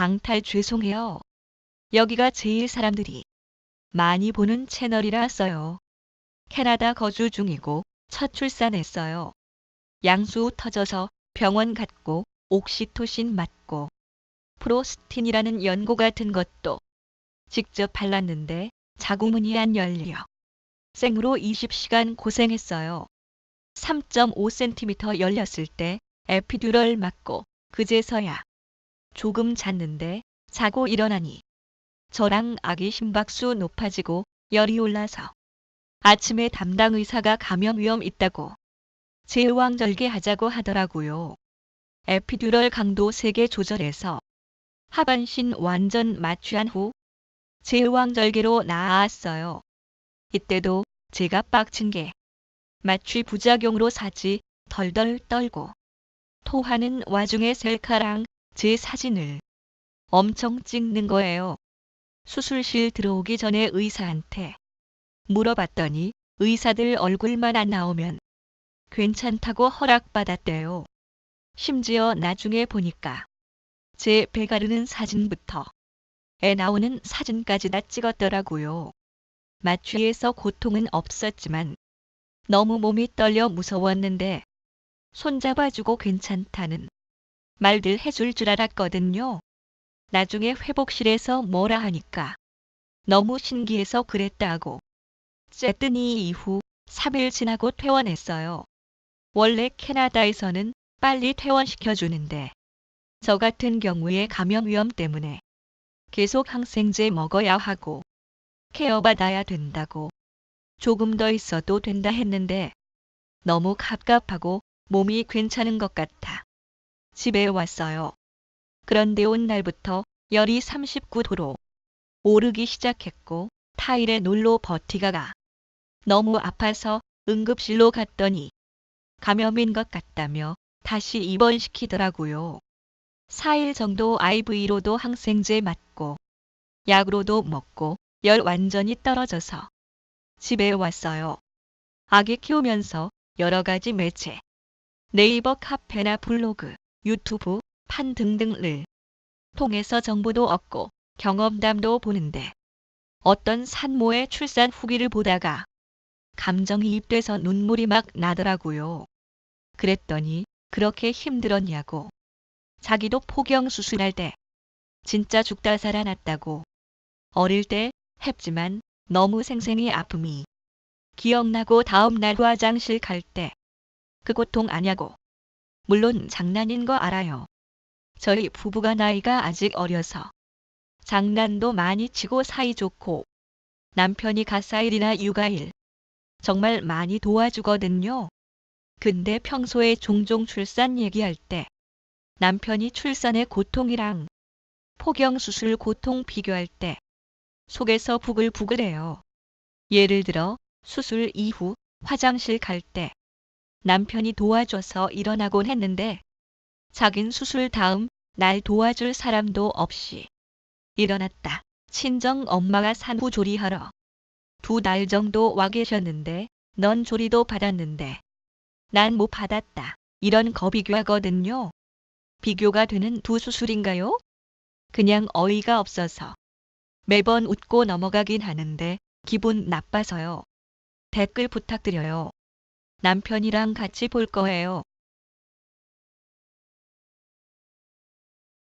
방탈 죄송해요. 여기가 제일 사람들이 많이 보는 채널이라 써요. 캐나다 거주 중이고 첫 출산했어요. 양수 터져서 병원 갔고 옥시토신 맞고 프로스틴이라는 연고 같은 것도 직접 발랐는데 자궁문이 안 열려. 생으로 20시간 고생했어요. 3.5cm 열렸을 때 에피듀럴 맞고 그제서야 조금 잤는데 자고 일어나니 저랑 아기 심박수 높아지고 열이 올라서 아침에 담당 의사가 감염 위험 있다고 제왕절개 하자고 하더라고요. 에피듀럴 강도 3개 조절해서 하반신 완전 마취한 후 제왕절개로 나았어요. 이때도 제가 빡친 게 마취 부작용으로 사지 덜덜 떨고 토하는 와중에 셀카랑 제 사진을 엄청 찍는 거예요. 수술실 들어오기 전에 의사한테 물어봤더니 의사들 얼굴만 안 나오면 괜찮다고 허락받았대요. 심지어 나중에 보니까 제 배 가르는 사진부터 애 나오는 사진까지 다 찍었더라고요. 마취에서 고통은 없었지만 너무 몸이 떨려 무서웠는데 손잡아주고 괜찮다는 말들 해줄 줄 알았거든요. 나중에 회복실에서 뭐라 하니까 너무 신기해서 그랬다고. 쨌더니 이후 3일 지나고 퇴원했어요. 원래 캐나다에서는 빨리 퇴원시켜주는데 저 같은 경우에 감염 위험 때문에 계속 항생제 먹어야 하고 케어받아야 된다고 조금 더 있어도 된다 했는데 너무 갑갑하고 몸이 괜찮은 것 같아 집에 왔어요. 그런데 온 날부터 열이 39도로 오르기 시작했고 타일에 놀러 버티가가 너무 아파서 응급실로 갔더니 감염인 것 같다며 다시 입원시키더라고요. 4일 정도 IV로도 항생제 맞고 약으로도 먹고 열 완전히 떨어져서 집에 왔어요. 아기 키우면서 여러 가지 매체, 네이버 카페나 블로그, 유튜브, 판 등등을 통해서 정보도 얻고 경험담도 보는데 어떤 산모의 출산 후기를 보다가 감정이입돼서 눈물이 막 나더라고요. 그랬더니 그렇게 힘들었냐고. 자기도 포경 수술할 때 진짜 죽다 살아났다고. 어릴 때 했지만 너무 생생히 아픔이 기억나고 다음 날 화장실 갈 때 그 고통 아냐고. 물론 장난인 거 알아요. 저희 부부가 나이가 아직 어려서 장난도 많이 치고 사이좋고 남편이 가사일이나 육아일 정말 많이 도와주거든요. 근데 평소에 종종 출산 얘기할 때 남편이 출산의 고통이랑 포경수술 고통 비교할 때 속에서 부글부글해요. 예를 들어 수술 이후 화장실 갈 때 남편이 도와줘서 일어나곤 했는데 자긴 수술 다음 날 도와줄 사람도 없이 일어났다. 친정 엄마가 산후 조리하러 두달 정도 와 계셨는데 넌 조리도 받았는데 난 못 받았다. 이런 거 비교하거든요. 비교가 되는 두 수술인가요? 그냥 어이가 없어서 매번 웃고 넘어가긴 하는데 기분 나빠서요. 댓글 부탁드려요. 남편이랑 같이 볼 거예요.